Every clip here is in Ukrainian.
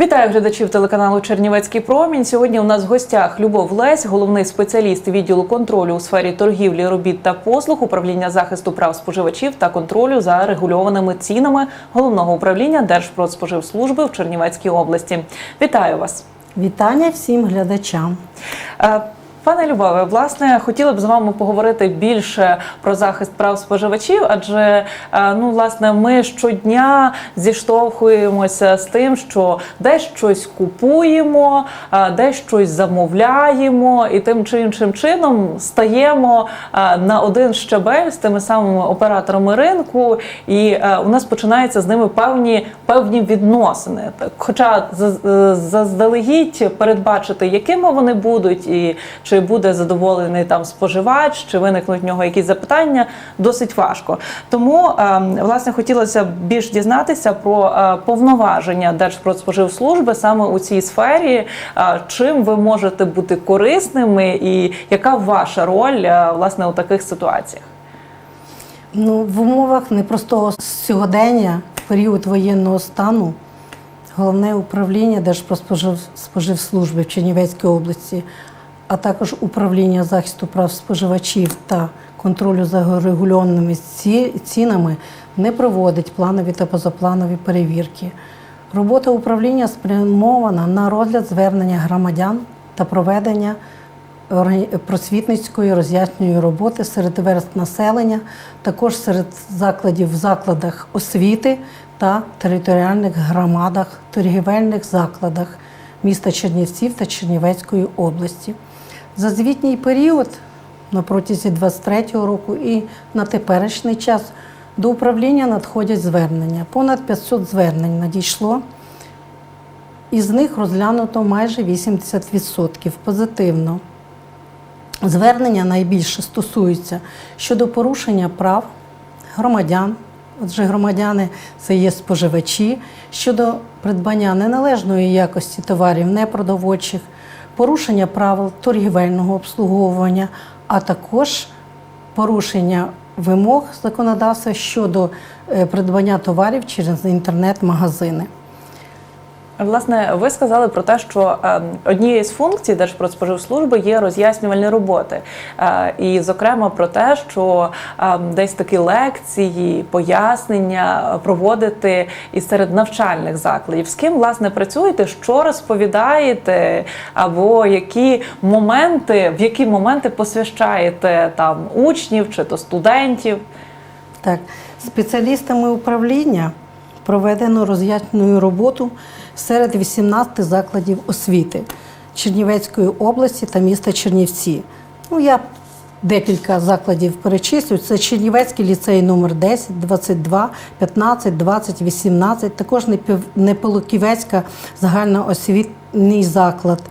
Вітаю глядачів телеканалу Чернівецький промінь. Сьогодні у нас в гостях Любов Лесь, головний спеціаліст відділу контролю у сфері торгівлі, робіт та послуг, управління захисту прав споживачів та контролю за регульованими цінами головного управління Держпродспоживслужби в Чернівецькій області. Вітаю вас. Вітання всім глядачам. Пане Любове, власне, хотіла б з вами поговорити більше про захист прав споживачів, адже е, ну, власне, ми щодня зіштовхуємося з тим, що десь щось купуємо, е, десь щось замовляємо, і тим чи іншим чином стаємо е, на один щабель з тими самими операторами ринку, і у нас починаються з ними певні певні відносини. Хоча заз- заздалегідь передбачити, якими вони будуть, і чи буде задоволений там споживач, чи виникнуть в нього якісь запитання, досить важко. Тому е, власне хотілося б більш дізнатися про е, повноваження Держпродспоживслужби саме у цій сфері, е, чим ви можете бути корисними, і яка ваша роль е, власне у таких ситуаціях? Ну, в умовах непростого сьогодення, період воєнного стану, головне управління Держпродспоживслужби в Чернівецькій області, а також управління захисту прав споживачів та контролю за регульованими цінами не проводить планові та позапланові перевірки. Робота управління спрямована на розгляд звернення громадян та проведення просвітницької роз'яснює роботи серед верст населення, також серед закладів в закладах освіти та територіальних громадах, торгівельних закладах міста Чернівців та Чернівецької області. За звітній період на протязі 23-го року і на теперішній час до управління надходять звернення. Понад 500 звернень надійшло. Із них розглянуто майже 80% позитивно. Звернення найбільше стосуються щодо порушення прав громадян. Отже, громадяни це є споживачі щодо придбання неналежної якості товарів непродовольчих, порушення правил торгівельного обслуговування, а також порушення вимог законодавства щодо е, придбання товарів через інтернет-магазини. Власне, ви сказали про те, що е, однією з функцій Держпродспоживслужби є роз'яснювальні роботи, Е, і, зокрема, про те, що е, десь такі лекції, пояснення проводити і серед навчальних закладів. З ким власне працюєте, що розповідаєте, або які моменти, в які моменти посвящаєте там учнів чи то студентів? Так, спеціалістами управління проведено роз'яснену роботу серед 18 закладів освіти Чернівецької області та міста Чернівці. Ну, я декілька закладів перечислю. Це Чернівецький ліцей номер 10, 22, 15, 20, 18, також Неполоківецька загальноосвітній заклад.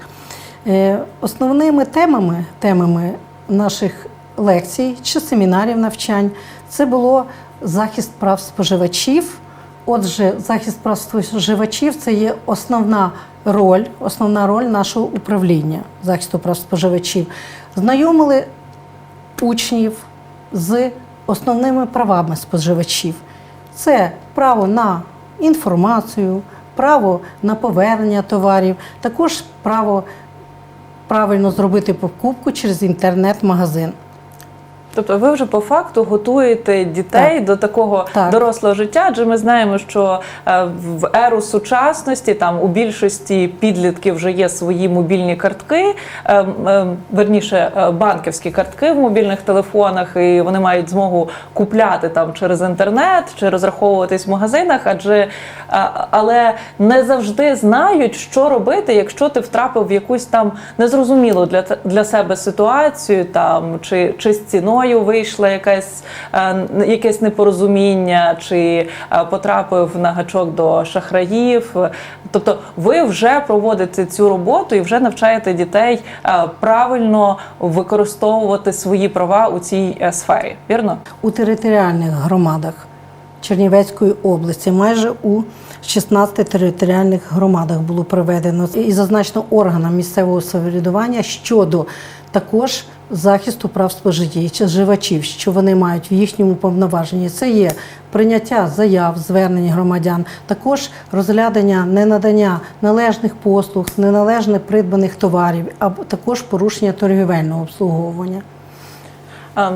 Е, Основними темами, темами наших лекцій чи семінарів навчань це було захист прав споживачів. Отже, захист прав споживачів це є основна роль, основна роль нашого управління захисту прав споживачів. Знайомили учнів з основними правами споживачів. Це право на інформацію, право на повернення товарів, також право правильно зробити покупку через інтернет-магазин. Тобто ви вже по факту готуєте дітей до такого Так. дорослого життя, адже ми знаємо, що е, в еру сучасності там у більшості підлітків вже є свої мобільні картки, е, е, верніше е, банківські картки в мобільних телефонах, і вони мають змогу купляти там через інтернет чи розраховуватись в магазинах, адже е, але не завжди знають, що робити, якщо ти втрапив в якусь там незрозумілу для для себе ситуацію, там чи, чи з ціною вийшла якась е, якесь непорозуміння, чи е, потрапив на гачок до шахраїв. Тобто, ви вже проводите цю роботу і вже навчаєте дітей е, правильно використовувати свої права у цій сфері. Вірно? у територіальних громадах Чернівецької області, майже у в 16 територіальних громадах було проведено і зазначено органам місцевого самоврядування щодо також захисту прав споживачів, що вони мають в їхньому повноваженні. Це є прийняття заяв, звернень громадян, також розглядання ненадання належних послуг, неналежно придбаних товарів, а також порушення торгівельного обслуговування.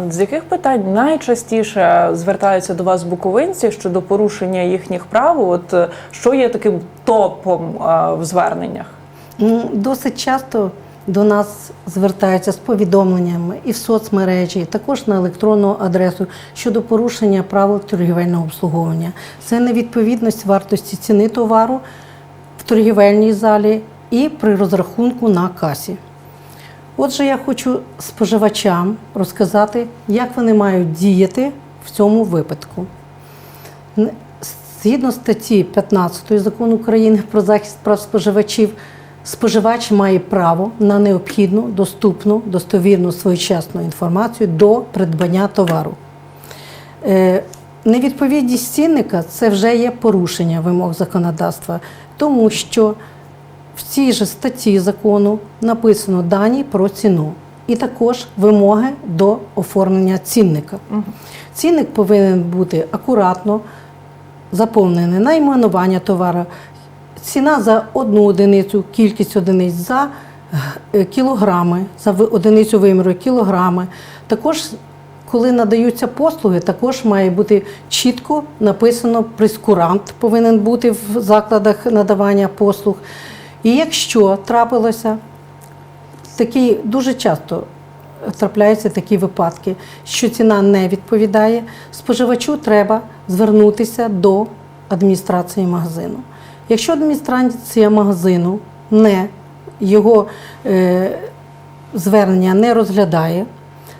З яких питань найчастіше звертаються до вас буковинці щодо порушення їхніх прав? От е, що є таким топом в зверненнях? Досить часто до нас звертаються з повідомленнями і в соцмережі, і також на електронну адресу щодо порушення правил торгівельного обслуговування. Це невідповідність вартості ціни товару в торгівельній залі і при розрахунку на касі. Отже, я хочу споживачам розказати, як вони мають діяти в цьому випадку. Згідно статті 15 закону України про захист прав споживачів, споживач має право на необхідну, доступну, достовірну своєчасну інформацію до придбання товару. Е, Невідповідність цінника це вже є порушення вимог законодавства, тому що в цій же статті закону написано дані про ціну і також вимоги до оформлення цінника. Цінник повинен бути акуратно заповнене найменування товару, ціна за одну одиницю, кількість одиниць за е, кілограми, за одиницю виміру кілограми. Також, коли надаються послуги, також має бути чітко написано прескурант повинен бути в закладах надавання послуг. І якщо трапилося такі дуже часто трапляються такі випадки, що ціна не відповідає, споживачу треба звернутися до адміністрації магазину. Якщо адміністрація магазину не його е, звернення не розглядає,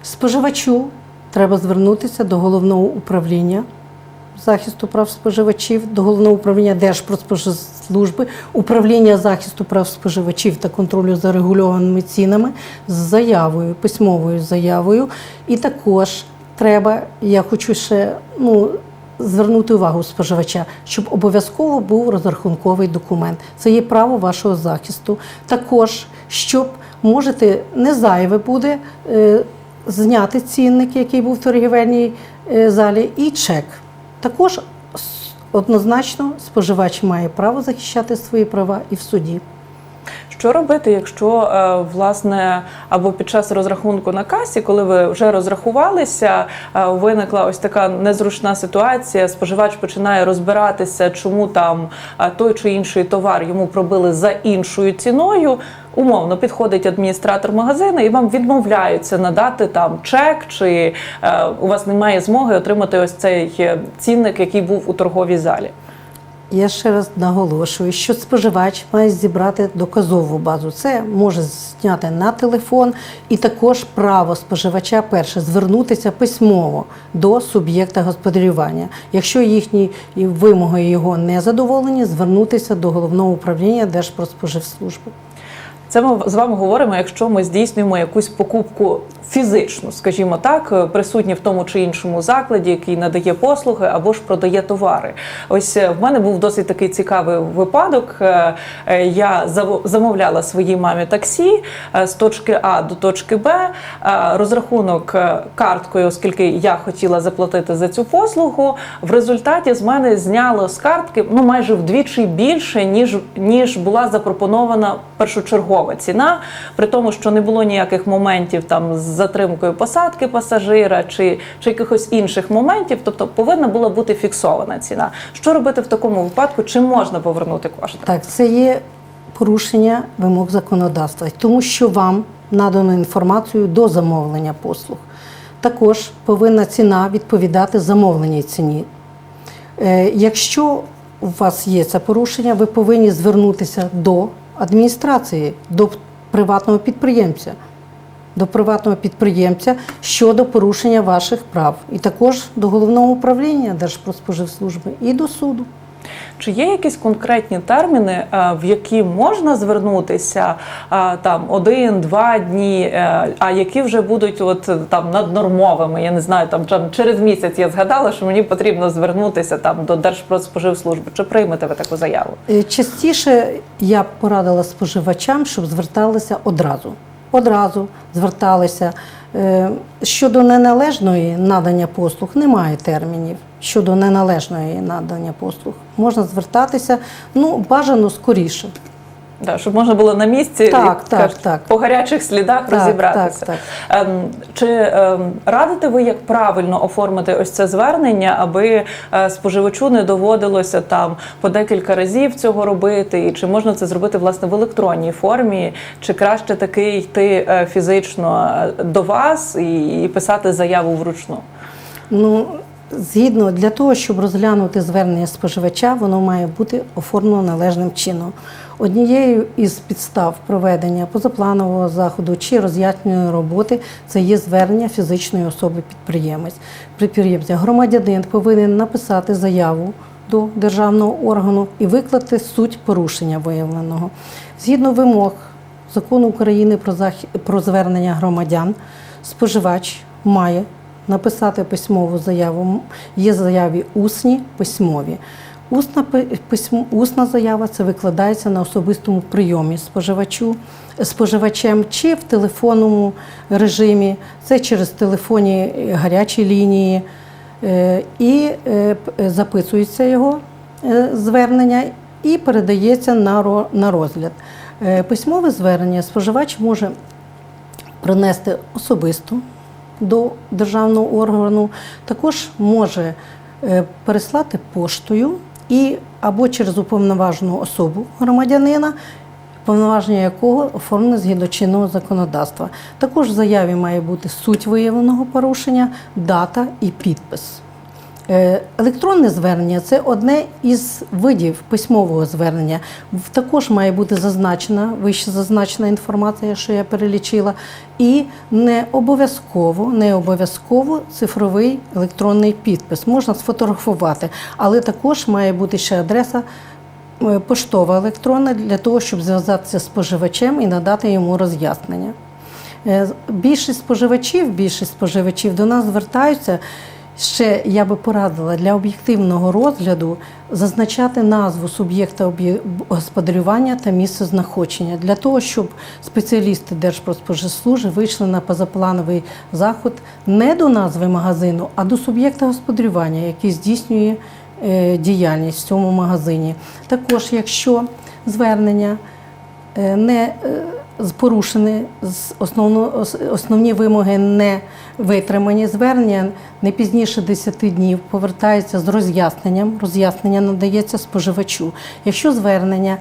споживачу треба звернутися до головного управління захисту прав споживачів, до головного управління Держпродспоживслужби, управління захисту прав споживачів та контролю за регульованими цінами з заявою, письмовою заявою. І також треба, я хочу ще ну, звернути увагу споживача, щоб обов'язково був розрахунковий документ. Це є право вашого захисту. Також, щоб можете не зайве буде. е, Зняти цінник, який був в торгівельній е, залі, і чек. Також однозначно споживач має право захищати свої права і в суді. Що робити, якщо е, власне або під час розрахунку на касі, коли ви вже розрахувалися, е, виникла ось така незручна ситуація. Споживач починає розбиратися, чому там е, той чи інший товар йому пробили за іншою ціною. Умовно підходить адміністратор магазину і вам відмовляються надати там чек, чи е, у вас немає змоги отримати ось цей цінник, який був у торговій залі. Я ще раз наголошую, що споживач має зібрати доказову базу. Це може зняти на телефон, і також право споживача перше звернутися письмово до суб'єкта господарювання. Якщо їхні вимоги його не задоволені, звернутися до головного управління Держпродспоживслужби. Це ми з вами говоримо, якщо ми здійснюємо якусь покупку фізичну, скажімо так, е, присутні в тому чи іншому закладі, який надає послуги або ж продає товари. Ось е, в мене був досить такий цікавий випадок. Е, Я замовляла своїй мамі таксі з точки А до точки Б. Розрахунок карткою, оскільки я хотіла заплатити за цю послугу. В результаті з мене зняло з картки ну майже вдвічі більше, ніж ніж була запропонована першочергова ціна, при тому, що не було ніяких моментів там з затримкою посадки пасажира чи, чи якихось інших моментів. Тобто повинна була бути фіксована ціна. Що робити в такому випадку? Чи можна повернути кошти? Так, це є порушення вимог законодавства, тому що вам надано інформацію до замовлення послуг. Також повинна ціна відповідати замовленій ціні. Е, Якщо у вас є це порушення, ви повинні звернутися до адміністрації, до приватного підприємця. До приватного підприємця щодо порушення ваших прав, і також до головного управління Держпродспоживслужби і до суду. Чи є якісь конкретні терміни, е, в які можна звернутися е, там один-два дні, е, а які вже будуть от там наднормовими? Я не знаю, там через місяць я згадала, що мені потрібно звернутися там до Держпродспоживслужби. Чи приймете ви таку заяву? Частіше я б порадила споживачам, щоб зверталися одразу. Одразу зверталися. Е, Щодо неналежної надання послуг немає термінів. Щодо неналежної надання послуг можна звертатися ну бажано скоріше. Да, щоб можна було на місці Так, як так, кажуть, так. по гарячих слідах Так, розібратися. так, Ем, чи ем, радите ви, як правильно оформити ось це звернення, аби е, споживачу не доводилося там по декілька разів цього робити? І чи можна це зробити власне в електронній формі? Чи краще таки йти е, фізично е, до вас і, і писати заяву вручну? Ну, згідно для того, щоб розглянути звернення споживача, воно має бути оформлено належним чином. Однією із підстав проведення позапланового заходу чи роз'яснювальної роботи це є звернення фізичної особи підприємець. Підприємця громадянин повинен написати заяву до державного органу і виклати суть порушення виявленого. Згідно вимог закону України про звернення громадян, споживач має написати письмову заяву. Є заяві усні, письмові. Усна, письмо, усна заява це викладається на особистому прийомі споживачу, споживачем чи в телефонному режимі, це через телефонні е, гарячі лінії. Е, І е, записується його звернення і передається на ро- на розгляд. Письмове звернення споживач може принести особисто до державного органу, також може е, переслати поштою і або через уповноважену особу громадянина, повноваження якого оформлено згідно чинного законодавства. Також в заяві має бути суть виявленого порушення, дата і підпис. Е, Електронне звернення це одне із видів письмового звернення. Також має бути зазначена вище зазначена інформація, що я перелічила, і не обов'язково, не обов'язково цифровий електронний підпис. Можна сфотографувати, але також має бути ще адреса е, поштова електронна для того, щоб зв'язатися з споживачем і надати йому роз'яснення. Е, Більшість споживачів, більшість споживачів до нас звертаються. Ще я би порадила для об'єктивного розгляду зазначати назву суб'єкта господарювання та місце знаходження для того, щоб спеціалісти Держпродспоживслужби вийшли на позаплановий заход не до назви магазину, а до суб'єкта господарювання, який здійснює е, діяльність в цьому магазині. Також, якщо звернення е, не е, порушені, основно, основні вимоги не витримані, звернення не пізніше 10 днів повертається з роз'ясненням. Роз'яснення надається споживачу. Якщо звернення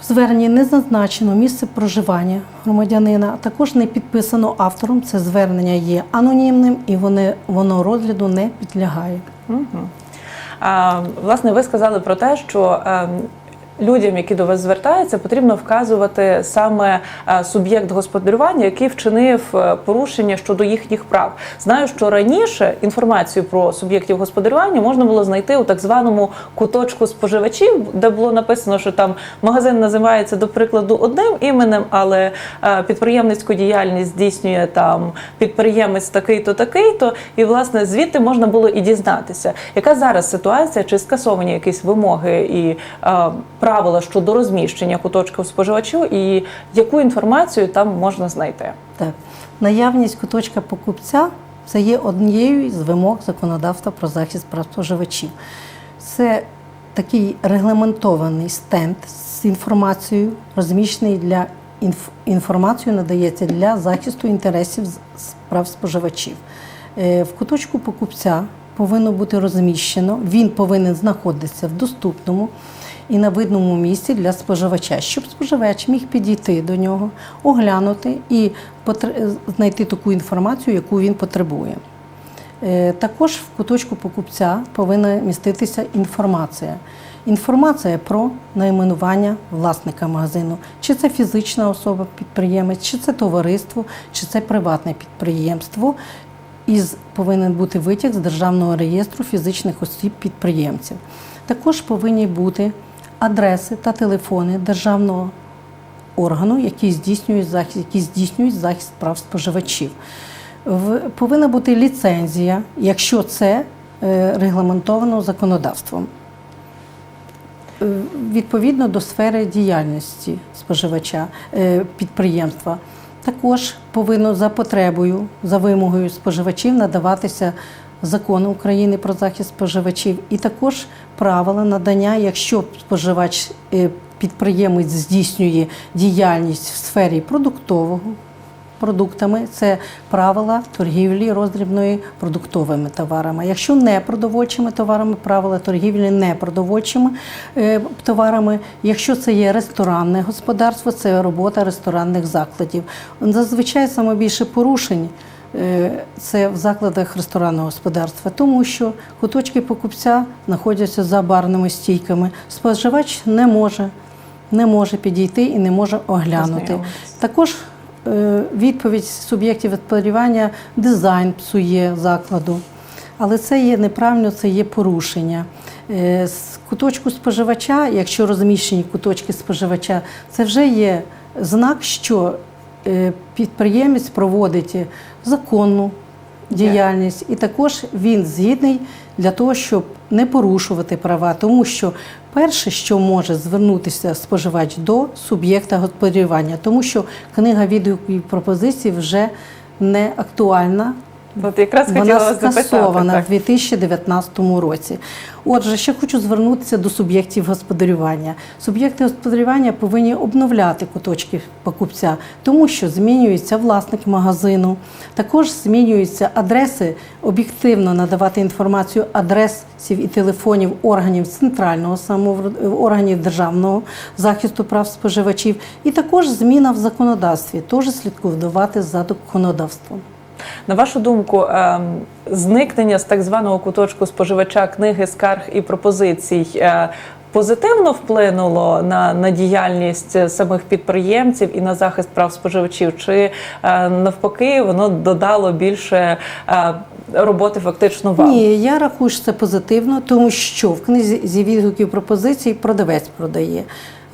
в зверненні не зазначено місце проживання громадянина, а також не підписано автором, це звернення є анонімним і вони, воно розгляду не підлягає. Мгм. А, власне, ви сказали про те, що ем, людям, які до вас звертаються, потрібно вказувати саме е, суб'єкт господарювання, який вчинив е, порушення щодо їхніх прав. Знаю, що раніше інформацію про суб'єктів господарювання можна було знайти у так званому куточку споживачів, де було написано, що там магазин називається, до прикладу, одним іменем, але е, підприємницьку діяльність здійснює там підприємець такий-то, такий-то, і власне звідти можна було і дізнатися, яка зараз ситуація, чи скасовані якісь вимоги і е, правила щодо розміщення куточків споживачів, і яку інформацію там можна знайти. Так, наявність куточка покупця це є однією з вимог законодавства про захист прав споживачів. Це такий регламентований стенд з інформацією, розміщений для інф... інформацію надається для захисту інтересів з- прав споживачів. Е, В куточку покупця повинно бути розміщено, він повинен знаходитися в доступному і на видному місці для споживача, щоб споживач міг підійти до нього, оглянути і знайти таку інформацію, яку він потребує. Е, Також в куточку покупця повинна міститися інформація. Інформація про найменування власника магазину, чи це фізична особа, підприємець, чи це товариство, чи це приватне підприємство. І повинен бути витяг з державного реєстру фізичних осіб підприємців. Також повинні бути адреси та телефони державного органу, які здійснюють захист, які здійснюють захист прав споживачів. Повинна бути ліцензія, якщо це е, регламентовано законодавством. Е, Відповідно до сфери діяльності споживача е, підприємства, також повинно за потребою, за вимогою споживачів надаватися закон України про захист споживачів, і також правила надання, якщо споживач е, підприємець здійснює діяльність в сфері продуктового продуктами це правила торгівлі роздрібної продуктовими товарами. Якщо не продовольчими товарами, правила торгівлі непродовольчими е, товарами. Якщо це є ресторанне господарство, це робота ресторанних закладів. Зазвичай саме більше порушень. Е, Це в закладах ресторанного господарства, тому що куточки покупця знаходяться за барними стійками. Споживач не може, не може підійти і не може оглянути. Також е, відповідь суб'єктів господарювання дизайн псує закладу. Але це є неправильно, це є порушення. Е, З куточку споживача, якщо розміщені куточки споживача, це вже є знак, що підприємець проводить законну діяльність, і також він згідний для того, щоб не порушувати права, тому що перше, що може звернутися споживач до суб'єкта господарювання, тому що книга відгуків і пропозицій вже не актуальна. От якраз Вона скасована в 2019 році. Отже, ще хочу звернутися до суб'єктів господарювання. Суб'єкти господарювання повинні обновляти куточки покупця, тому що змінюється власник магазину. Також змінюються адреси, об'єктивно надавати інформацію адресів і телефонів органів центрального самовр- органів державного захисту прав споживачів. І також зміна в законодавстві, теж слідкувати за законодавством. На вашу думку, ем, зникнення з так званого куточку споживача книги скарг і пропозицій е, позитивно вплинуло на, на діяльність самих підприємців і на захист прав споживачів? Чи е, навпаки воно додало більше е, роботи фактично вам? Ні, я рахую, що це позитивно, тому що в книзі зі відгуків пропозицій продавець продає.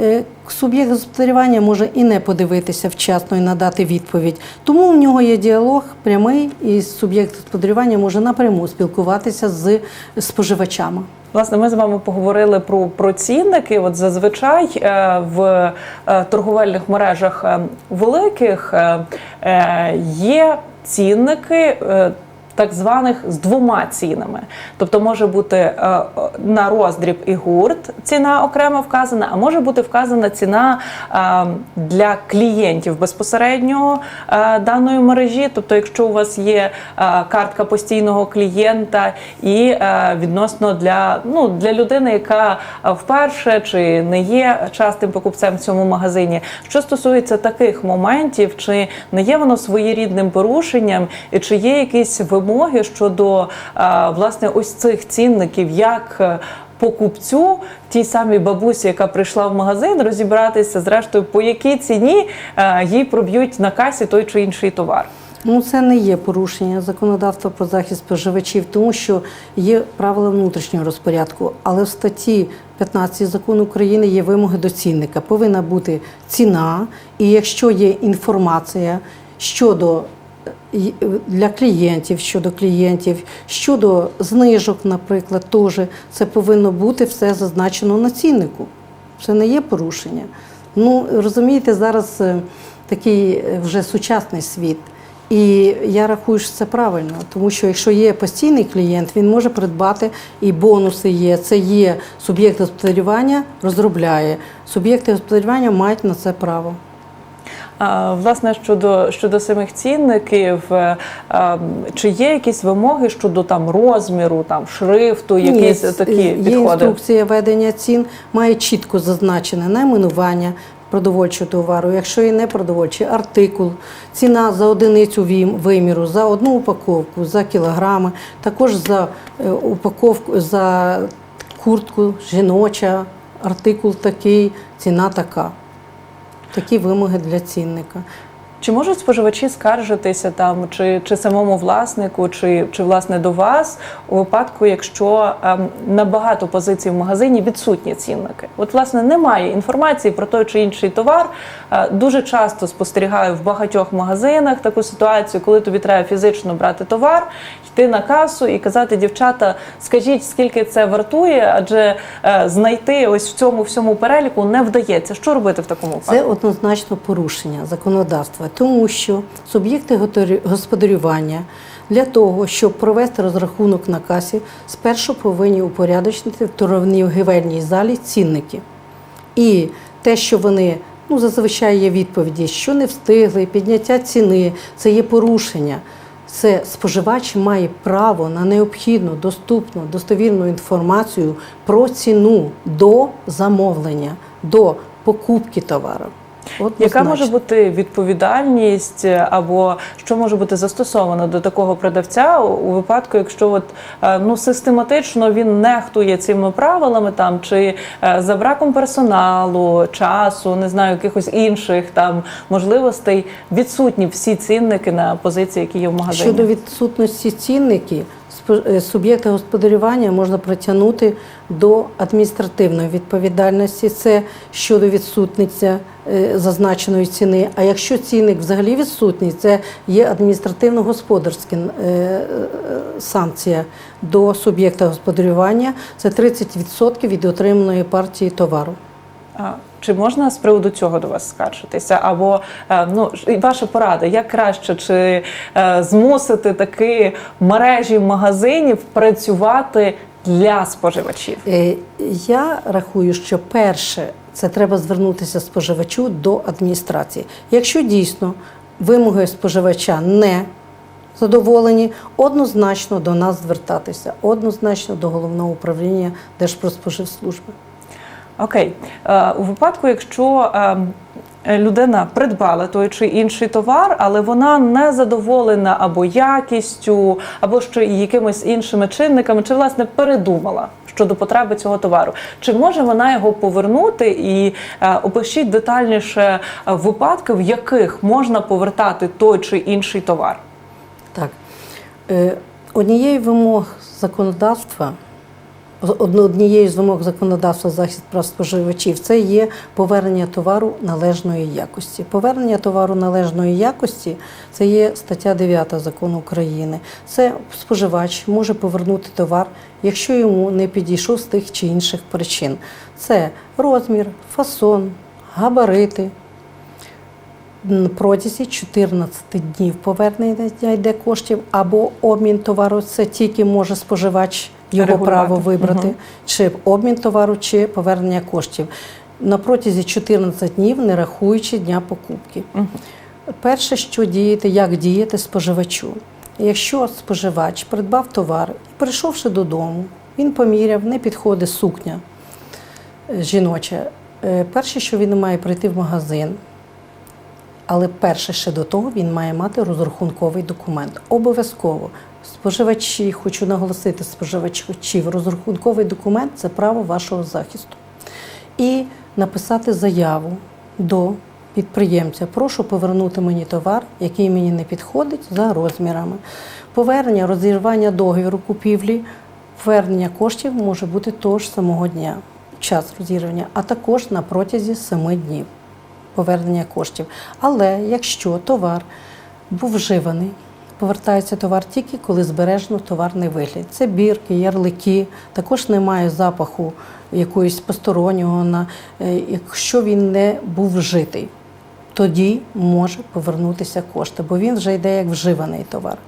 Е, Суб'єкт господарювання може і не подивитися вчасно і надати відповідь. Тому в нього є діалог прямий, і суб'єкт господарювання може напряму спілкуватися з споживачами. Власне, ми з вами поговорили про, про цінники. От зазвичай е, в е, торговельних мережах великих є цінники. Так званих з двома цінами, тобто може бути е, е, на роздріб і гурт ціна окремо вказана, а може бути вказана ціна е, для клієнтів безпосередньо даної мережі. Тобто, якщо у вас є картка постійного клієнта і відносно для, ну, для людини, яка вперше чи не є частим покупцем в цьому магазині. Що стосується таких моментів, чи не є воно своєрідним порушенням, і чи є якісь вимоги щодо е, власне ось цих цінників, як е, покупцю, тій самій бабусі, яка прийшла в магазин, розібратися зрештою, по якій ціні е, їй проб'ють на касі той чи інший товар. Ну, це не є порушення законодавства про захист споживачів, тому що є правила внутрішнього розпорядку. Але в статті 15 закону України є вимоги до цінника. Повинна бути ціна, і якщо є інформація щодо для клієнтів щодо клієнтів, щодо знижок, наприклад, теж це повинно бути все зазначено на ціннику. Це не є порушення. Ну, розумієте, зараз е, такий е, вже сучасний світ. І я рахую, що це правильно, тому що якщо є постійний клієнт, він може придбати і бонуси є. Це є суб'єкт господарювання, розробляє. Суб'єкти господарювання мають на це право. Власне, щодо щодо самих цінників, е, чи є якісь вимоги щодо там розміру, там шрифту, якісь Ні, такі є підходи? інструкція ведення цін, має чітко зазначене найменування продовольчого товару, якщо і не продовольчий артикул, ціна за одиницю виміру, за одну упаковку, за кілограми, також за е, упаковку, за куртку жіноча, артикул такий, ціна така. Такі вимоги для цінника. Чи можуть споживачі скаржитися там, чи, чи самому власнику, чи, чи власне до вас у випадку, якщо ем, на багато позицій в магазині відсутні цінники? От, власне, немає інформації про той чи інший товар. Е, дуже часто спостерігаю в багатьох магазинах таку ситуацію, коли тобі треба фізично брати товар, йти на касу і казати, дівчата, скажіть, скільки це вартує, адже е, знайти ось в цьому всьому переліку не вдається. Що робити в такому випадку? Це однозначно порушення законодавства, тому що суб'єкти господарювання для того, щоб провести розрахунок на касі, спершу повинні упорядочити в торговельній залі цінники. І те, що вони ну, зазвичай є відповіді, що не встигли, підняття ціни, це є порушення. Це споживач має право на необхідну, доступну, достовірну інформацію про ціну до замовлення, до покупки товару. Яка може бути відповідальність е, або що може бути застосовано до такого продавця у випадку, якщо от е, ну систематично він нехтує цими правилами, там чи е, за браком персоналу, часу, не знаю, якихось інших там можливостей відсутні всі цінники на позиції, які є в магазині? Щодо відсутності цінників, суб'єкта господарювання можна притягнути до адміністративної відповідальності. Це щодо відсутності е, зазначеної ціни. А якщо цінник взагалі відсутній, це є адміністративно-господарська е, е, санкція до суб'єкта господарювання. Це 30% від отриманої партії товару. Чи можна з приводу цього до вас скаржитися? Або е, ну ваша порада, як краще чи е, змусити такі мережі магазинів працювати для споживачів? Е, Я рахую, що перше це треба звернутися споживачу до адміністрації. Якщо дійсно вимоги споживача не задоволені, однозначно до нас звертатися, однозначно до головного управління Держпродспоживслужби. Окей, Е, у випадку, якщо е, людина придбала той чи інший товар, але вона не задоволена або якістю, або ще якимись іншими чинниками, чи власне передумала щодо потреби цього товару, чи може вона його повернути і е, опишіть детальніше е, випадки, в яких можна повертати той чи інший товар? Так. Однією вимог законодавства, однією з вимог законодавства захист прав споживачів це є повернення товару належної якості. Повернення товару належної якості це є стаття 9 закону України. Це споживач може повернути товар, якщо йому не підійшов з тих чи інших причин. Це розмір, фасон, габарити, протязі 14 днів повернення йде коштів або обмін товару. Це тільки може споживач його Регулювати. право вибрати, Мгм. чи обмін товару, чи повернення коштів. На протязі 14 днів, не рахуючи дня покупки. Мгм. Перше, що діяти, як діяти споживачу. Якщо споживач придбав товар і прийшовши додому, він поміряв, не підходить сукня е, жіноча. Е, Перше, що він має прийти в магазин, але перше ще до того він має мати розрахунковий документ. Обов'язково. Споживачі, хочу наголосити споживачів, розрахунковий документ це право вашого захисту. І написати заяву до підприємця. Прошу повернути мені товар, який мені не підходить за розмірами. Повернення, розірвання договіру купівлі, повернення коштів може бути того ж самого дня, час розірвання, а також на протязі 7 днів повернення коштів. Але якщо товар був вживаний, повертається товар тільки коли збережено товарний вигляд. Це бірки, ярлики, також немає запаху якоїсь постороннього, е, якщо він не був вжитий. Тоді може повернутися кошти, бо він вже йде як вживаний товар.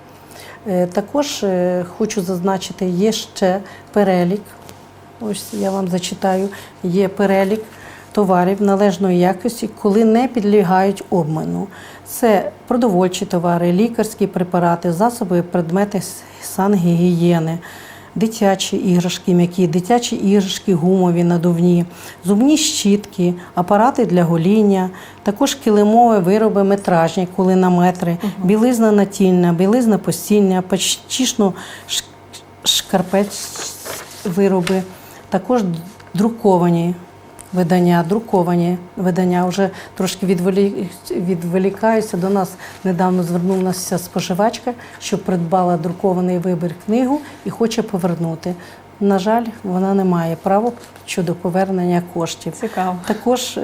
Е, Також е, хочу зазначити, є ще перелік. Ось я вам зачитаю. Є перелік товарів належної якості, коли не підлягають обміну. Це продовольчі товари, лікарські препарати, засоби, предмети сангігієни, дитячі іграшки м'які, дитячі іграшки гумові, надувні, зубні щітки, апарати для гоління, також килимові вироби метражні, коли на метри, білизна натільна, білизна постільня, пачтішно шкарпець вироби, також друковані видання друковані видання. Вже трошки відволікаються. До нас недавно звернулася споживачка, що придбала друкований вибір книгу і хоче повернути. На жаль, вона не має права щодо повернення коштів. Цікаво. Також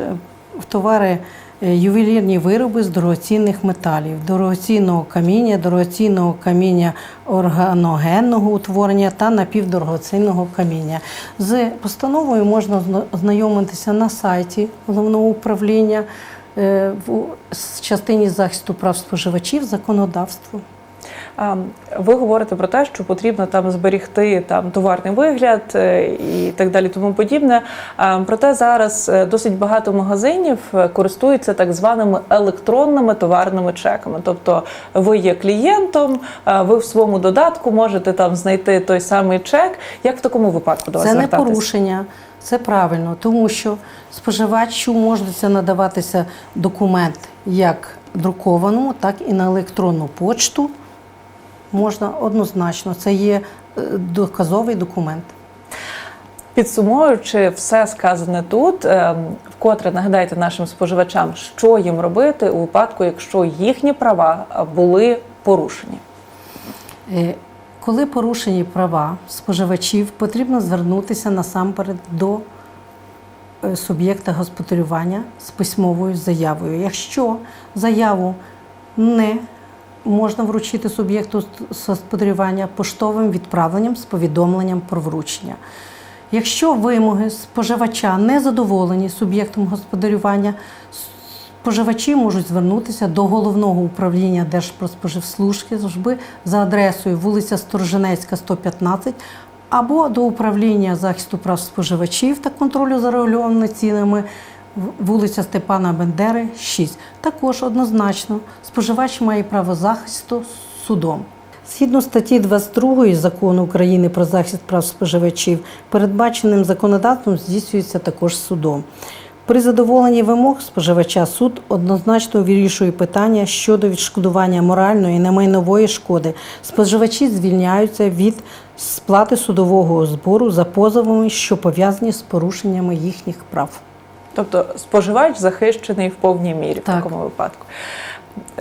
в товари е, ювелірні вироби з дорогоцінних металів, дорогоцінного каміння, дорогоцінного каміння органогенного утворення та напівдорогоцінного каміння. З постановою можна знайомитися на сайті головного управління е, в частині захисту прав споживачів законодавство. А, Ви говорите про те, що потрібно там зберігти там товарний вигляд е, і так далі, тому подібне. А, Проте зараз е, досить багато магазинів е, користуються так званими електронними товарними чеками. Тобто ви є клієнтом, ви в своєму додатку можете там знайти той самий чек. Як в такому випадку до вас Це не порушення, це правильно, тому що споживачу можуть надаватися документ як друкованому, так і на електронну почту. Можна однозначно, це є е, доказовий документ. Підсумовуючи все сказане тут, ем, вкотре нагадайте нашим споживачам, що їм робити у випадку, якщо їхні права були порушені. Е, Коли порушені права споживачів, потрібно звернутися насамперед до е, суб'єкта господарювання з письмовою заявою. Якщо заяву не можна вручити суб'єкту господарювання поштовим відправленням з повідомленням про вручення. Якщо вимоги споживача не задоволені суб'єктом господарювання, Споживачі можуть звернутися до головного управління Держпродспоживслужби за адресою вулиця Сторожинецька, 115, або до управління захисту прав споживачів та контролю за регульованими цінами вулиця Степана Бендери, 6. Також однозначно споживач має право захисту судом. Згідно статті 22 закону України про захист прав споживачів, передбаченим законодавством здійснюється також судом. При задоволенні вимог споживача суд однозначно вирішує питання щодо відшкодування моральної і немайнової шкоди. Споживачі звільняються від сплати судового збору за позовами, що пов'язані з порушеннями їхніх прав. Тобто споживач захищений в повній мірі в такому випадку.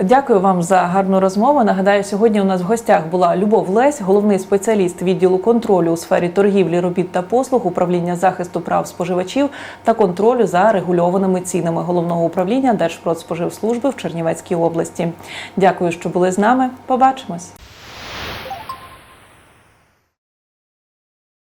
Дякую вам за гарну розмову. Нагадаю, сьогодні у нас в гостях була Любов Лесь, головний спеціаліст відділу контролю у сфері торгівлі, робіт та послуг, управління захисту прав споживачів та контролю за регульованими цінами головного управління Держпродспоживслужби в Чернівецькій області. Дякую, що були з нами. Побачимось.